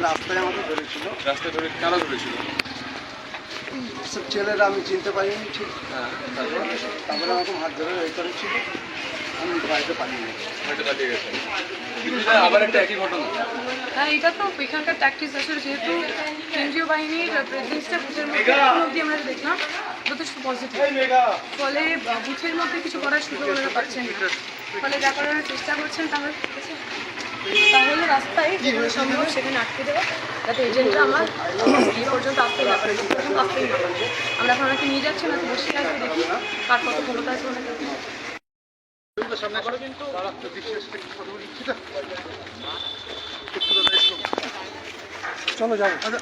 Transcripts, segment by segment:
রাস্তায় আমাকে রাস্তায় ধরে সব ছেলেরা আমি চিনতে পারিনি ঠিক হ্যাঁ তারপরে আমাকে হাত ধরে এই করেছিল আমি বাড়িতে পারিনি আবার একটা একই ঘটনা। হ্যাঁ এটা তো এখানকার ট্যাকটিস আসলে যেহেতু কেন্দ্রীয় বাহিনীর প্রেসিডেন্সটা বুথের মধ্যে অবধি আমরা দেখলাম যথেষ্ট পজিটিভ ফলে বুথের মধ্যে কিছু করার সুযোগ ওনারা পাচ্ছেন না। ফলে যা করার চেষ্টা করছেন তাহলে তাহলে রাস্তায় যেখানে সম্ভব সেখানে আটকে দেওয়া যাতে এজেন্টরা আমার এই পর্যন্ত আসতে না পারে পর্যন্ত আসতেই না পারে। আমরা এখন ওনাকে নিয়ে যাচ্ছি ওনাকে বসে আসবে দেখি কার কত ক্ষমতা আছে ওনাকে। চলো যাব। আচ্ছা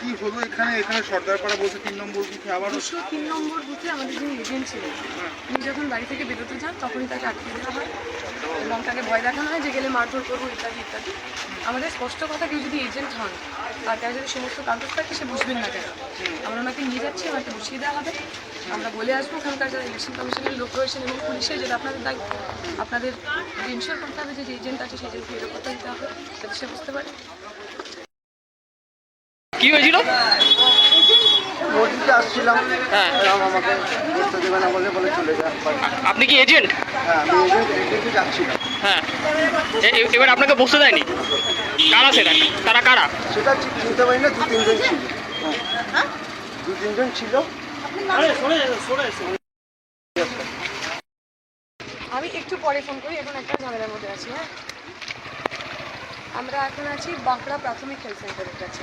কি হলো এখানে? এখানে সর্দারপাড়া বলছে তিন নম্বর বুথে আবার দুশো তিন নম্বর বুথে আমাদের যিনি এজেন্ট ছিলেন উনি যখন বাড়ি থেকে বেরোতে যান তখনই তাকে আটকে দেওয়া হয় এবং তাকে ভয় দেখানো হয় যে গেলে মারধর করব ইত্যাদি ইত্যাদি। আমাদের স্পষ্ট কথা কেউ যদি এজেন্ট হন আর তার যদি সমস্ত কাগজ থাকে সে বুঝবেন না কেন। আমরা ওনাকে নিয়ে যাচ্ছি ওনাকে বসিয়ে দেওয়া হবে। আমরা বলে আসব ওখানকার যারা ইলেকশন কমিশনের লোক রয়েছেন এবং পুলিশের যেটা আপনাদের দায়িত্ব আপনাদের ইনশিওর করতে হবে যে যে এজেন্ট আছে সেই এজেন্টকে নিরাপত্তা দিতে হবে যাতে সে বুঝতে পারে। কি হয়েছিল? আসছিলাম। হ্যাঁ। আমাকে বসতে দেবে না বলে বলে চলে যা আপনি কি এজেন্ট হ্যাঁ আমি এজেন্ট যাচ্ছিলাম। হ্যাঁ। এবার আপনাকে বসতে দেয়নি? কারা সেটা? তারা কারা? সেটা ঠিক চিনতে পারি না দু তিনজন ছিল। হ্যাঁ। দু তিনজন ছিল। আমি একটু পরে ফোন করি এখন একটা ঝামেলার মধ্যে আছি হ্যাঁ? আমরা এখন আছি বাঁকড়া প্রাথমিক হেলথ সেন্টারের কাছে।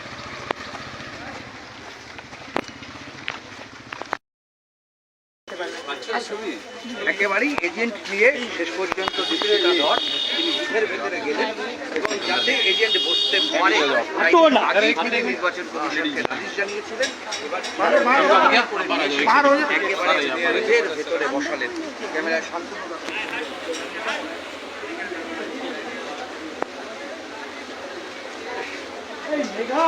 একেবারেই এজেন্ট নিয়ে শেষ পর্যন্ত দীপিকা ধর তিনি ঘুমের ভেতরে গেলেন এবং যাতে এজেন্ট বসতে পারে হ্যাঁ, হ্যাঁ, হ্যাঁ। আগে তিনি নির্বাচন কমিশনকে নালিশ জানিয়েছিলেন। এবার একেবারে জেলের ভেতরে বসালেন। ক্যামেরায় শান্তনু মেঘা!